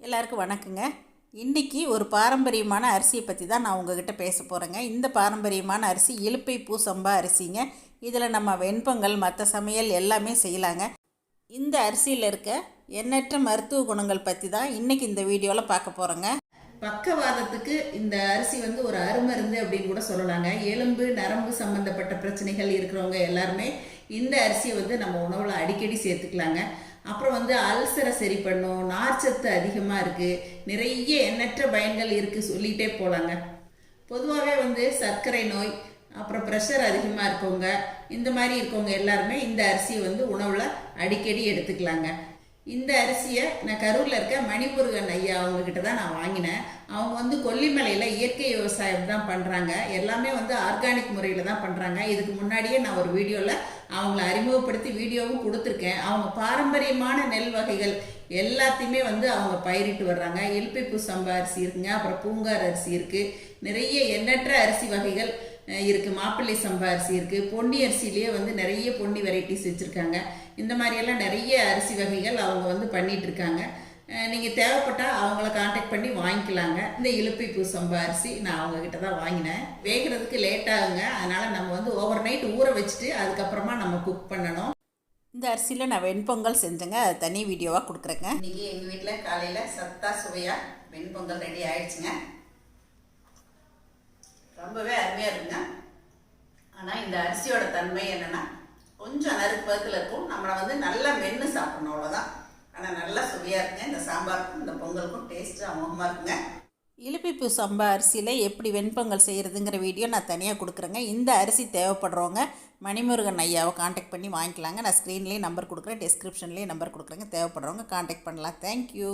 எல்லாருக்கும் வணக்கங்க. இன்றைக்கி ஒரு பாரம்பரியமான அரிசியை பற்றி தான் நான் உங்ககிட்ட பேச போகிறேங்க இந்த பாரம்பரியமான அரிசி இழுப்பை பூ சம்பா அரிசிங்க. இதில் நம்ம வெண்பொங்கல் மற்ற சமையல் எல்லாமே செய்யலாங்க. இந்த அரிசியில் இருக்க எண்ணற்ற மருத்துவ குணங்கள் பற்றி தான் இன்றைக்கி இந்த வீடியோவில் பார்க்க போகிறோங்க பக்கவாதத்துக்கு இந்த அரிசி வந்து ஒரு அருமருந்து அப்படின்னு கூட சொல்லலாங்க. எலும்பு நரம்பு சம்மந்தப்பட்ட பிரச்சனைகள் இருக்கிறவங்க எல்லாருமே இந்த அரிசியை வந்து நம்ம உணவில் அடிக்கடி சேர்த்துக்கலாங்க. அப்புறம் வந்து அல்சரை சரி பண்ணும் நார்ச்சத்து அதிகமாக இருக்குது நிறைய எண்ணற்ற பயன்கள் இருக்குது சொல்லிகிட்டே போகலாங்க பொதுவாகவே வந்து சர்க்கரை நோய் அப்புறம் ப்ரெஷர் அதிகமாக இருக்கவங்க இந்த மாதிரி இருக்கவங்க எல்லாருமே இந்த அரிசியை வந்து உணவில் அடிக்கடி எடுத்துக்கலாங்க. இந்த அரிசியை நான் கரூரில் இருக்க மணிமுருகன் ஐயா அவங்கக்கிட்ட தான் நான் வாங்கினேன். அவங்க வந்து கொல்லிமலையில் இயற்கை விவசாயம் தான் பண்ணுறாங்க எல்லாமே வந்து ஆர்கானிக் முறையில் தான் பண்ணுறாங்க இதுக்கு முன்னாடியே நான் ஒரு வீடியோவில் அவங்கள அறிமுகப்படுத்தி வீடியோவும் கொடுத்துருக்கேன். அவங்க பாரம்பரியமான நெல் வகைகள் எல்லாத்தையுமே வந்து அவங்க பயிரிட்டு வர்றாங்க. எல்பிப்பு சம்பா அரிசி இருக்குங்க அப்புறம் பூங்கார் அரிசி இருக்குது நிறைய எண்ணற்ற அரிசி வகைகள் அஹ், இருக்கு. மாப்பிள்ளை சம்பா அரிசி இருக்கு. பொன்னி அரிசிலேயே வந்து நிறைய பொன்னி வெரைட்டிஸ் வச்சிருக்காங்க. இந்த மாதிரியெல்லாம் நிறைய அரிசி வகைகள் அவங்க வந்து பண்ணிட்டு இருக்காங்க அஹ், நீங்க தேவைப்பட்டா அவங்கள காண்டாக்ட் பண்ணி வாங்கிக்கலாங்க. இந்த இலுப்பை பூ சம்பா அரிசி நான் அவங்க கிட்ட தான் வாங்கினேன். வேகிறதுக்கு லேட் ஆகுங்க. அதனால நம்ம வந்து ஓவர் நைட் ஊற வச்சுட்டு அதுக்கப்புறமா நம்ம குக் பண்ணணும். இந்த அரிசியில் நான் வெண்பொங்கல் செஞ்சேங்க. அது தனி வீடியோவாக கொடுக்குறேங்க. இன்னைக்கு எங்கள் வீட்டில் காலையில் சத்தா சுவையாக வெண்பொங்கல் ரெடி ஆயிடுச்சுங்க. அருமையாக இருக்குங்க. ஆனால் இந்த அரிசியோட தன்மை என்னென்னா கொஞ்சம் நறுக்கு இருக்கும். நம்மளை வந்து நல்லா மென்று சாப்பிடணும் அவ்வளோதான் ஆனால் நல்லா சுவையாக இருக்குங்க. இந்த சாம்பாருக்கும் இந்த பொங்கலுக்கும் டேஸ்ட்டு அமோகமாக இருக்குங்க. இலுப்பிப்பூ சம்பா அரிசியில் எப்படி வெண்பொங்கல் செய்கிறதுங்கிற வீடியோ நான் தனியாக கொடுக்குறேங்க. இந்த அரிசி தேவைப்படுறவங்க மணிமுருகன் ஐயாவை காண்டாக்ட் பண்ணி வாங்கிக்கலாங்க. நான் ஸ்க்ரீன்லேயே நம்பர் கொடுக்குறேன் டிஸ்கிரிப்ஷன்லேயே நம்பர் கொடுக்குறேங்க. தேவைப்படுறவங்க காண்டாக்ட் பண்ணலாம். தேங்க்யூ